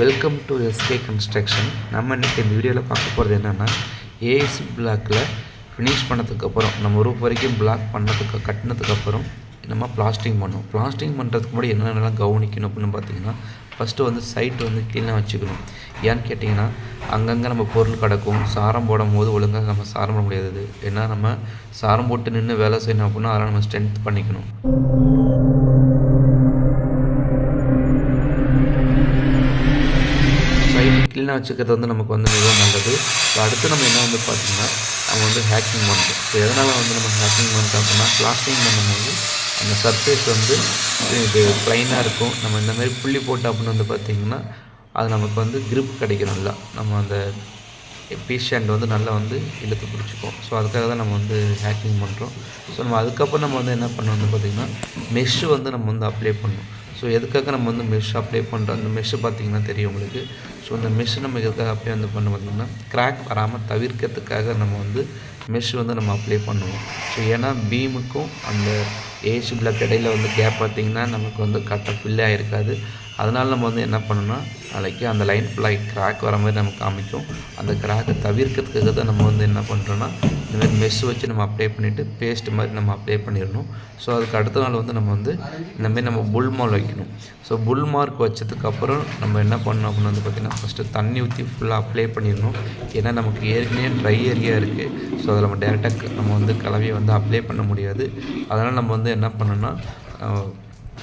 Welcome to SK construction நம்ம இன்றைக்கி இந்த வீடியோவில் பார்க்க போகிறது என்னென்னா ஏஎஸ்சி பிளாக்கில் ஃபினிஷ் பண்ணதுக்கப்புறம் நம்ம ரூப் வரைக்கும் பிளாக் பண்ணதுக்கு கட்டினதுக்கப்புறம் நம்ம பிளாஸ்டிங் பண்ணணும் பிளாஸ்டிங் பண்ணுறதுக்கு முன்னாடி என்னென்னலாம் கவனிக்கணும் அப்படின்னு பார்த்தீங்கன்னா ஃபஸ்ட்டு வந்து சைட் வந்து க்ளீனாக வச்சுக்கணும். ஏன்னு கேட்டிங்கன்னா அங்கங்கே நம்ம பொருள் கிடக்கும். சாரம் போடும் போது ஒழுங்காக நம்ம சாரம் போட முடியாது ஏன்னா நம்ம சாரம் போட்டு நின்று வேலை செய்யணும் அப்படின்னா அதெல்லாம் நம்ம ஸ்ட்ரென்த் பண்ணிக்கணும் சைட் க்ளீனாக வச்சுக்கிறது வந்து நமக்கு வந்து மிகவும் நல்லது. ஸோ அடுத்து நம்ம என்ன வந்து பார்த்திங்கன்னா நம்ம வந்து ஹேக்கிங் பண்ணுறோம் ஸோ எதனால் வந்து நம்ம ஹேக்கிங் பண்ணுறோம் அப்படின்னா பிளாஸ்டிங் பண்ணும்போது அந்த சர்ஃபேஸ் வந்து இது ப்ளைனாக இருக்கும். நம்ம இந்த மாதிரி புள்ளி போட்டோம் அப்படின்னு வந்து பார்த்திங்கன்னா அது நமக்கு வந்து க்ரிப் கிடைக்கும் நல்லா. நம்ம அந்த பீஷண்ட் வந்து நல்லா வந்து இழுத்து பிடிச்சிக்கும். ஸோ அதுக்காக தான் நம்ம வந்து ஹேக்கிங் பண்ணுறோம் ஸோ நம்ம அதுக்கப்புறம் நம்ம வந்து என்ன பண்ணோம் வந்து பார்த்திங்கன்னா மெஷ்ஷு வந்து நம்ம வந்து அப்ளை பண்ணணும். ஸோ எதுக்காக நம்ம வந்து மெஷ் அப்ளை பண்ணுறோம் அந்த மெஷ்ஷு பார்த்திங்கன்னா தெரியும் உங்களுக்கு. ஸோ அந்த மெஷ் நம்ம எதுக்காக அப்ளை வந்து பண்ண பார்த்திங்கன்னா கிராக் வராமல் தவிர்க்கிறதுக்காக நம்ம வந்து மெஷ் வந்து நம்ம அப்ளை பண்ணுவோம். ஸோ ஏன்னா பீமுக்கும் அந்த ஏசி பிளாக் இடையில் வந்து கேப் பார்த்திங்கன்னா நமக்கு வந்து கரெக்டாக ஃபில் ஆகிருக்காது அதனால் நம்ம வந்து என்ன பண்ணணும்னா நாளைக்கு அந்த லைன் ஃபுல்லாக கிராக் வர மாதிரி நமக்கு காமிக்கும். அந்த கிராக்கை தவிர்க்கிறதுக்காக தான் நம்ம வந்து என்ன பண்ணுறோன்னா இந்த மாதிரி மெஷ் வச்சு நம்ம அப்ளை பண்ணிவிட்டு பேஸ்ட் மாதிரி நம்ம அப்ளை பண்ணிடணும். ஸோ அதுக்கு அடுத்த நாள் வந்து நம்ம வந்து இந்தமாரி நம்ம புல் மார்க் வைக்கணும். ஸோ புல் மார்க் வச்சதுக்கப்புறம் நம்ம என்ன பண்ணணும் அப்படின்னு வந்து பார்த்திங்கன்னா ஃபஸ்ட்டு தண்ணி ஊற்றி ஃபுல்லாக அப்ளை பண்ணிடணும். ஏன்னா நமக்கு ஏற்கனவே ட்ரை ஏரியா இருக்குது ஸோ அதில் நம்ம டேரெக்டாக நம்ம வந்து கலவையை வந்து அப்ளை பண்ண முடியாது. அதனால் நம்ம வந்து என்ன பண்ணணும்னா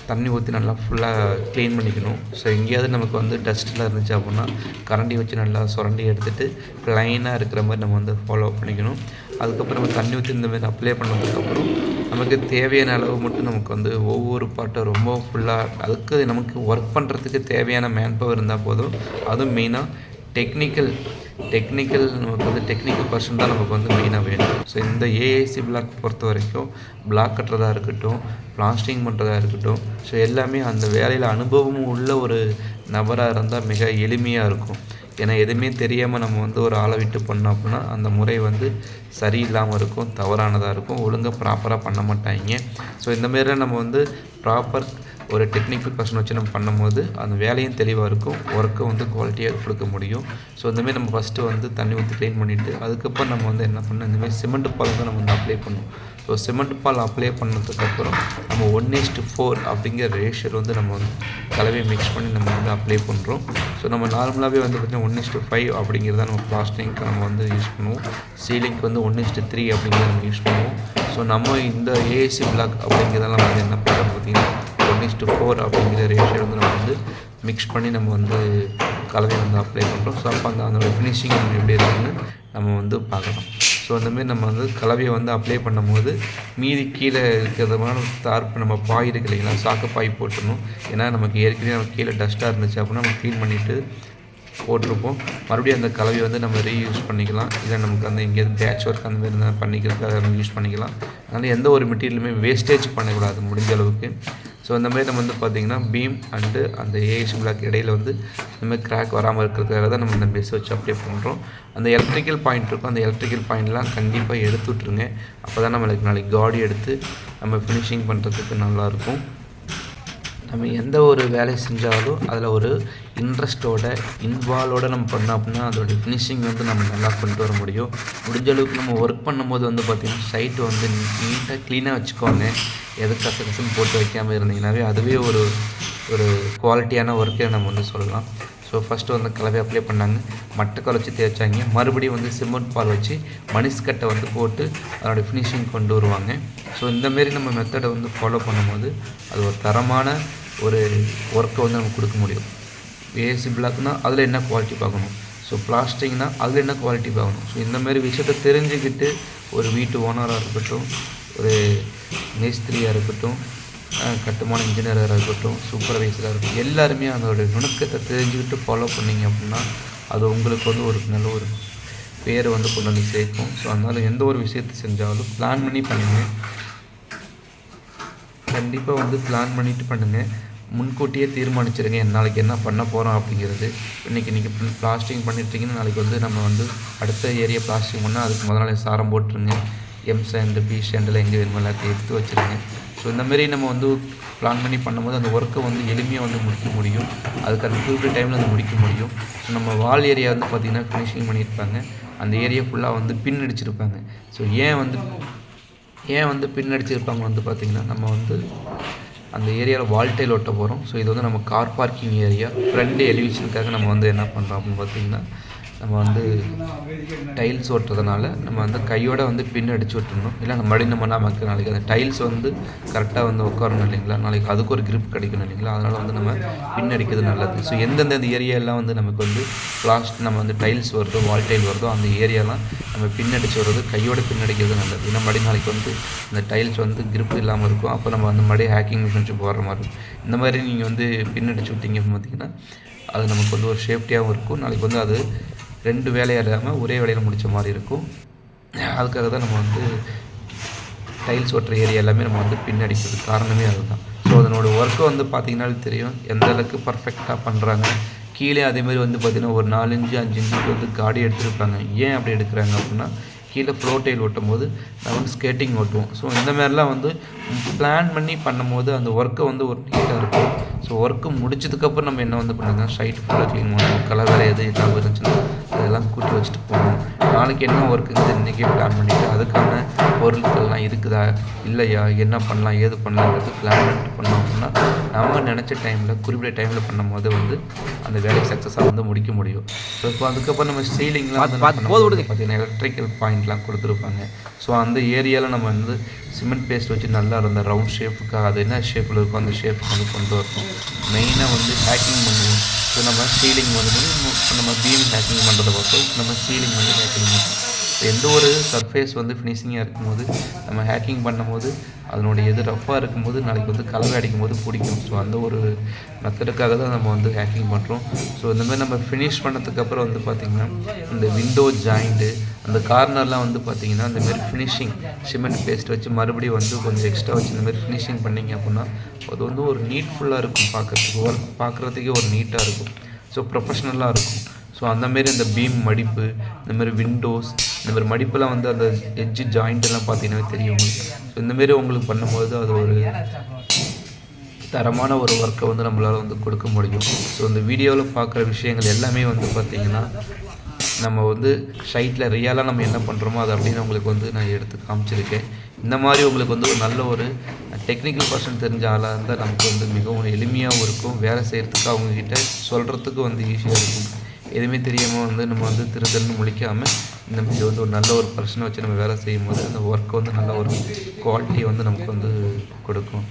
தண்ணி ஊற்றி நல்லா ஃபுல்லாக க்ளீன் பண்ணிக்கணும். ஸோ எங்கேயாவது நமக்கு வந்து டஸ்ட்லாம் இருந்துச்சு அப்படின்னா கரண்டி வச்சு நல்லா சுரண்டி எடுத்துகிட்டு ப்ளைனாக இருக்கிற மாதிரி நம்ம வந்து ஃபாலோ பண்ணிக்கணும். அதுக்கப்புறம் நம்ம தண்ணி ஊற்றி இந்த மாதிரி அப்ளை பண்ணதுக்கப்புறம் நமக்கு தேவையான அளவு மட்டும் நமக்கு வந்து ஒவ்வொரு பாட்டை ரொம்ப ஃபுல்லாக அதுக்கு நமக்கு ஒர்க் பண்ணுறதுக்கு தேவையான மேன் பவர் இருந்தால் போதும். அதுவும் மெயினாக டெக்னிக்கல் டெக்னிக்கல் நமக்கு வந்து டெக்னிக்கல் பர்சன் தான் நமக்கு வந்து மெயினாக வேணும். ஸோ இந்த ஏஏசி பிளாக் பொறுத்த வரைக்கும் பிளாக் கட்டுறதா இருக்கட்டும் பிளாஸ்டிங் பண்ணுறதா இருக்கட்டும் ஸோ எல்லாமே அந்த வேலையில் அனுபவமும் உள்ள ஒரு நபராக இருந்தால் மிக எளிமையாக இருக்கும். ஏன்னா எதுவுமே தெரியாமல் நம்ம வந்து ஒரு ஆளை விட்டு பண்ணோம் அப்படின்னா அந்த முறை வந்து சரியில்லாமல் இருக்கும் தவறானதாக இருக்கும் ஒழுங்காக ப்ராப்பராக பண்ண மாட்டாங்க. ஸோ இந்த மாதிரிலாம் நம்ம வந்து ப்ராப்பர் ஒரு டெக்னிக்கல் பர்சன் வச்சு நம்ம பண்ணும்போது அந்த வேலையும் தெளிவாக இருக்கும். ஒர்க்கை வந்து குவாலிட்டியாக கொடுக்க முடியும். ஸோ இந்தமாரி நம்ம ஃபஸ்ட்டு வந்து தண்ணி ஊற்றி க்ளீன் பண்ணிவிட்டு அதுக்கப்புறம் நம்ம வந்து என்ன பண்ணோம் இந்தமாரி சிமெண்ட் பால் தான் நம்ம வந்து அப்ளை பண்ணணும். ஸோ சிமெண்ட் பால் அப்ளை பண்ணதுக்கப்புறம் நம்ம ஒன் இஸ்ட்டு ஃபோர் அப்படிங்கிற ரேஷியல் வந்து நம்ம வந்து கலவையை மிக்ஸ் பண்ணி நம்ம வந்து அப்ளை பண்ணுறோம் ஸோ நம்ம நார்மலாகவே வந்து பார்த்திங்கன்னா ஒன் இஸ்ட்டு ஃபைவ் அப்படிங்கிறத நம்ம பிளாஸ்டிங்க்கு நம்ம வந்து யூஸ் பண்ணுவோம். சீலிங்க்கு வந்து ஒன் இஸ்ட்டு த்ரீ அப்படிங்கிறத நம்ம யூஸ் பண்ணுவோம். ஸோ நம்ம இந்த ஏசி பிளாக் அப்படிங்கிறதெல்லாம் வந்து என்ன பண்ணுறோம் பார்த்திங்கன்னா ஒன் டு ஃபோர் அப்படிங்கிற ரேஷியோ வந்து நம்ம வந்து மிக்ஸ் பண்ணி நம்ம வந்து கலவையை வந்து அப்ளை பண்ணுறோம் ஸோ அப்போ அந்த அதோட ஃபினிஷிங் நம்ம எப்படி இருக்குன்னு நம்ம வந்து பார்க்கலாம். ஸோ அந்தமாரி நம்ம வந்து கலவையை வந்து அப்ளை பண்ணும்போது மீதி கீழே இருக்கிறதுமான தார்ப்பு நம்ம பாய் இருக்கு இல்லைங்களா? சாக்கு பாய் போட்டுடணும். ஏன்னா நமக்கு ஏற்கனவே நம்ம கீழே டஸ்ட்டாக இருந்துச்சு அப்படின்னா நம்ம க்ளீன் பண்ணிவிட்டு போட்டிருப்போம். மறுபடியும் அந்த கலவையை வந்து நம்ம ரீயூஸ் பண்ணிக்கலாம். இல்லை நமக்கு அந்த எங்கேயாவது பேட்ச் ஒர்க் அந்த மாதிரி இருந்தால் பண்ணிக்கிறதுக்காக நம்ம யூஸ் பண்ணிக்கலாம். அதனால் எந்த ஒரு மெட்டீரியலுமே வேஸ்டேஜ் பண்ணக்கூடாது முடிஞ்ச அளவுக்கு. ஸோ இந்த மாதிரி நம்ம வந்து பார்த்திங்கன்னா பீம் அண்டு அந்த ஏஎஸ் பிளாக் இடையில் வந்து இந்த மாதிரி கிராக் வராமல் இருக்கிறதுக்காக தான் நம்ம இந்த பெஸ் வச்சு அப்ளை பண்ணுறோம் அந்த எலக்ட்ரிக்கல் பாயிண்ட் இருக்கும். அந்த எலக்ட்ரிக்கல் பாயிண்ட்லாம் கண்டிப்பாக எடுத்து விட்ருங்க அப்போ தான் நம்மளுக்கு நாளைக்கு காடி எடுத்து நம்ம ஃபினிஷிங் பண்ணுறதுக்கு நல்லாயிருக்கும் நம்ம எந்த ஒரு வேலை செஞ்சாலும் அதில் ஒரு இன்ட்ரெஸ்ட்டோட இன்வால்வோட நம்ம பண்ணோம் அப்படின்னா அதோடய ஃபினிஷிங் வந்து நம்ம நல்லா கொண்டு வர முடியும். முடிஞ்ச அளவுக்கு நம்ம ஒர்க் பண்ணும்போது வந்து பார்த்திங்கன்னா சைட்டு வந்து நீட்டாக க்ளீனாக வச்சுக்கோங்க. எது கச கசன்னு போட்டு வைக்காமல் இருந்தீங்கன்னாவே அதுவே ஒரு ஒரு குவாலிட்டியான ஒர்க்கை நம்ம வந்து சொல்லலாம். ஸோ ஃபஸ்ட்டு வந்து கலவை அப்ளை பண்ணாங்க. மட்டக்கால் வச்சு தேய்ச்சாங்க. மறுபடியும் வந்து சிமெண்ட் பால் வச்சு மணிஸ்கட்டை வந்து போட்டு அதோட ஃபினிஷிங் கொண்டு வருவாங்க. ஸோ இந்தமாரி நம்ம மெத்தடை வந்து ஃபாலோ பண்ணும்போது அது ஒரு தரமான ஒரு ஒர்க்கை வந்து நம்ம கொடுக்க முடியும். ஏசி பிளாக்னா அதில் என்ன குவாலிட்டி பார்க்கணும்? ஸோ பிளாஸ்டிக்னா அதில் என்ன குவாலிட்டி பார்க்கணும்? ஸோ இந்தமாரி விஷயத்த தெரிஞ்சுக்கிட்டு ஒரு வீட்டு ஓனராக இருக்கட்டும் ஒரு மேஸ்திரியாக இருக்கட்டும் கட்டுமான இன்ஜினியராக இருக்கட்டும் சூப்பர்வைசராக இருக்கட்டும் எல்லாருமே அதோட நுணுக்கத்தை தெரிஞ்சுக்கிட்டு ஃபாலோ பண்ணீங்க அப்படின்னா அது உங்களுக்கு வந்து ஒரு நல்ல ஒரு பேரை வந்து கொண்டு வந்து சேர்க்கும். ஸோ அதனால் எந்த ஒரு விஷயத்தை செஞ்சாலும் பிளான் பண்ணி பண்ணுங்கள் கண்டிப்பாக வந்து பிளான் பண்ணிவிட்டு பண்ணுங்கள் முன்கூட்டியே தீர்மானிச்சிருங்க. நாளைக்கு என்ன பண்ண போகிறோம் அப்படிங்கிறது. இன்றைக்கி நீங்கள் பிளாஸ்டிங் பண்ணிட்டீங்கன்னா நாளைக்கு வந்து நம்ம வந்து அடுத்த ஏரியா பிளாஸ்டிங் பண்ணால் அதுக்கு முதல் நாள் சாரம் போட்டுருங்க. எம் சேண்டு பி சேண்டில் எங்கே வேணுமோ எல்லாத்தையும் எடுத்து வச்சுருங்க. ஸோ இந்த மாதிரி நம்ம வந்து பிளான் பண்ணி பண்ணும்போது அந்த ஒர்க்கை வந்து எளிமையாக வந்து முடிக்க முடியும். அதுக்கு அந்த குறிப்பிட்ட டைமில் வந்து முடிக்க முடியும். ஸோ நம்ம வால் ஏரியா வந்து பார்த்திங்கன்னா ஃபினிஷிங் பண்ணியிருப்பாங்க. அந்த ஏரியா ஃபுல்லாக வந்து பின் அடிச்சிருப்பாங்க. ஸோ ஏன் வந்து ஏன் வந்து பின்னடிச்சிருப்பாங்க வந்து பார்த்திங்கன்னா நம்ம வந்து அந்த ஏரியாவில் வால்டைல் ஒட்ட போகிறோம் ஸோ இது வந்து நம்ம கார் பார்க்கிங் ஏரியா ஃப்ரண்ட் எலிவேஷனுக்காக நம்ம வந்து என்ன பண்ணுறோம் அப்படின்னு பார்த்திங்கன்னா நம்ம வந்து டைல்ஸ் ஓட்டுறதுனால நம்ம வந்து கையோட வந்து பின் அடித்து விட்டுருணும் இல்லை நம்ம மடி நம்ம நமக்கு நாளைக்கு அந்த டைல்ஸ் வந்து கரெக்டாக வந்து உட்காரணும் இல்லைங்களா? நாளைக்கு அதுக்கு ஒரு கிரிப் கிடைக்கணும் இல்லைங்களா? அதனால் வந்து நம்ம பின் அடிக்கிறது நல்லது. ஸோ எந்தெந்த ஏரியாலாம் வந்து நமக்கு வந்து பிளாஸ்ட் நம்ம வந்து டைல்ஸ் வருதோ வால் டைல் வருதோ அந்த ஏரியாலாம் நம்ம பின் அடித்து வர்றது கையோட பின் அடிக்கிறது நல்லது. ஏன்னா மடி நாளைக்கு வந்து அந்த டைல்ஸ் வந்து கிரிப் இல்லாமல் இருக்கும். அப்போ நம்ம அந்த மடி ஹேக்கிங் மிஷின் போடுற மாதிரி இருக்கும். இந்த மாதிரி நீங்கள் வந்து பின் அடிச்சு விட்டீங்க பார்த்தீங்கன்னா அது நமக்கு வந்து ஒரு சேஃப்டியாகவும் இருக்கும். நாளைக்கு வந்து அது ரெண்டு வேலையாக இல்லாமல் ஒரே வேலையில் முடித்த மாதிரி இருக்கும். அதுக்காக தான் நம்ம வந்து டைல்ஸ் ஒட்டுற ஏரியா எல்லாமே நம்ம வந்து பின்னடிக்கிறது காரணமே அதுதான். ஸோ அதனோட ஒர்க்கை வந்து பார்த்தீங்கன்னாலே தெரியும். எந்த அளவுக்கு பர்ஃபெக்டாக பண்ணுறாங்க கீழே அதேமாதிரி வந்து பார்த்திங்கன்னா ஒரு நாலஞ்சு அஞ்சு இன்ச்சுக்கு வந்து காடி எடுத்துருப்பாங்க. ஏன் அப்படி எடுக்கிறாங்க அப்படின்னா கீழே ஃப்ளோ டைல் ஓட்டும் போது நான் வந்து ஸ்கேட்டிங் ஓட்டுவோம். ஸோ இந்த மாதிரிலாம் வந்து பிளான் பண்ணி பண்ணும்போது அந்த ஒர்க்கை வந்து ஒரு நீட்டாக இருக்கும். ஸோ ஒர்க்கு முடிச்சதுக்கப்புறம் நம்ம என்ன வந்து பண்ணுங்க சைட் ஃபுல்லாக க்ளீன் பண்ணுவோம். கலர் வேறு எது இல்லாமல் இருந்துச்சுன்னா அதெல்லாம் கூட்டி வச்சுட்டு போகணும். நாளைக்கு என்ன ஒர்க்குங்கிறது இன்றைக்கே பிளான் பண்ணிவிட்டு அதுக்கான பொருட்கள்லாம் இருக்குதா இல்லையா என்ன பண்ணலாம் ஏது பண்ணலாங்கிறது பிளான் பண்ணிட்டு பண்ணோம் அப்படின்னா நம்ம நினச்ச டைமில் குறிப்பிட்ட டைமில் பண்ணும்போது வந்து அந்த வேலையை சக்ஸஸாக வந்து முடிக்க முடியும். ஸோ இப்போ அதுக்கப்புறம் நம்ம சீலிங்லாம் வந்து. பார்த்தீங்கன்னா எலக்ட்ரிக்கல் பாயிண்ட்லாம் கொடுத்துருப்பாங்க. ஸோ அந்த ஏரியாவில் நம்ம வந்து சிமெண்ட் பேஸ்ட் வச்சு நல்லா அந்த ரவுண்ட் ஷேப்புக்காக அது என்ன ஷேப்பில் இருக்கோ அந்த ஷேப்புக்கு வந்து கொண்டு வரணும். மெயினாக வந்து ஹேக்கிங் பண்ணுவோம். ஸோ நம்ம சீலிங் வந்து நம்ம பீம் ஹேக்கிங் பண்ணுறத பார்த்தோம் நம்ம சீலிங் வந்து ஹேக்கிங் பண்ணுறோம் இப்போ எந்த ஒரு சர்ஃபேஸ் வந்து ஃபினிஷிங்காக இருக்கும்போது நம்ம ஹேக்கிங் பண்ணும்போது அதனுடைய எது ரஃப்பாக இருக்கும்போது நாளைக்கு வந்து கலவை அடிக்கும் போது பிடிக்கும். ஸோ அந்த ஒரு மெத்தடுக்காக தான் நம்ம வந்து ஹேக்கிங் பண்ணுறோம் ஸோ இந்த மாதிரி நம்ம ஃபினிஷ் பண்ணதுக்கப்புறம் வந்து பார்த்திங்கன்னா இந்த விண்டோ ஜாயிண்ட்டு அந்த கார்னர்லாம் வந்து பார்த்திங்கன்னா இந்த மாதிரி ஃபினிஷிங் சிமெண்ட் பேஸ்ட் வச்சு மறுபடியும் வந்து கொஞ்சம் எக்ஸ்ட்ரா வச்சு இந்த மாதிரி ஃபினிஷிங் பண்ணிங்க அப்படின்னா அது வந்து ஒரு நீட்ஃபுல்லாக இருக்கும் பார்க்குறதுக்கு. ஒர்க் பார்க்குறதுக்கே ஒரு நீட்டாக இருக்கும். ஸோ ப்ரொஃபஷ்னலாக இருக்கும். ஸோ அந்தமாரி அந்த பீம் மடிப்பு இந்தமாரி விண்டோஸ் இந்தமாரி மடிப்பெல்லாம் வந்து அந்த எட்ஜு ஜாயிண்ட் எல்லாம் பார்த்தீங்கன்னா தெரியும் உங்களுக்கு. ஸோ இந்த மாரி உங்களுக்கு பண்ணும்போது அது ஒரு தரமான ஒரு ஒர்க்கை வந்து நம்மளால் வந்து கொடுக்க முடியும். ஸோ இந்த வீடியோவில் பார்க்குற விஷயங்கள் எல்லாமே வந்து பார்த்திங்கன்னா நம்ம வந்து சைட்டில் ரியலாக நம்ம என்ன பண்ணுறோமோ அதை அப்படின்னு உங்களுக்கு வந்து நான் எடுத்து காமிச்சிருக்கேன். இந்த மாதிரி உங்களுக்கு வந்து ஒரு நல்ல ஒரு டெக்னிக்கல் பர்சன் தெரிஞ்ச ஆளாக இருந்தால் நமக்கு வந்து மிகவும் எளிமையாகவும் இருக்கும். வேலை செய்கிறதுக்கு அவங்கக்கிட்ட சொல்கிறதுக்கு வந்து ஈஸியாக இருக்கும். எதுவுமே தெரியாமல் வந்து நம்ம வந்து திரு முழிக்காமல் இந்த மாதிரி வந்து ஒரு நல்ல ஒரு பர்சனை வச்சு நம்ம வேலை செய்யும் போது அந்த ஒர்க்கை வந்து நல்ல ஒரு குவாலிட்டியை வந்து நமக்கு வந்து கொடுக்கும்.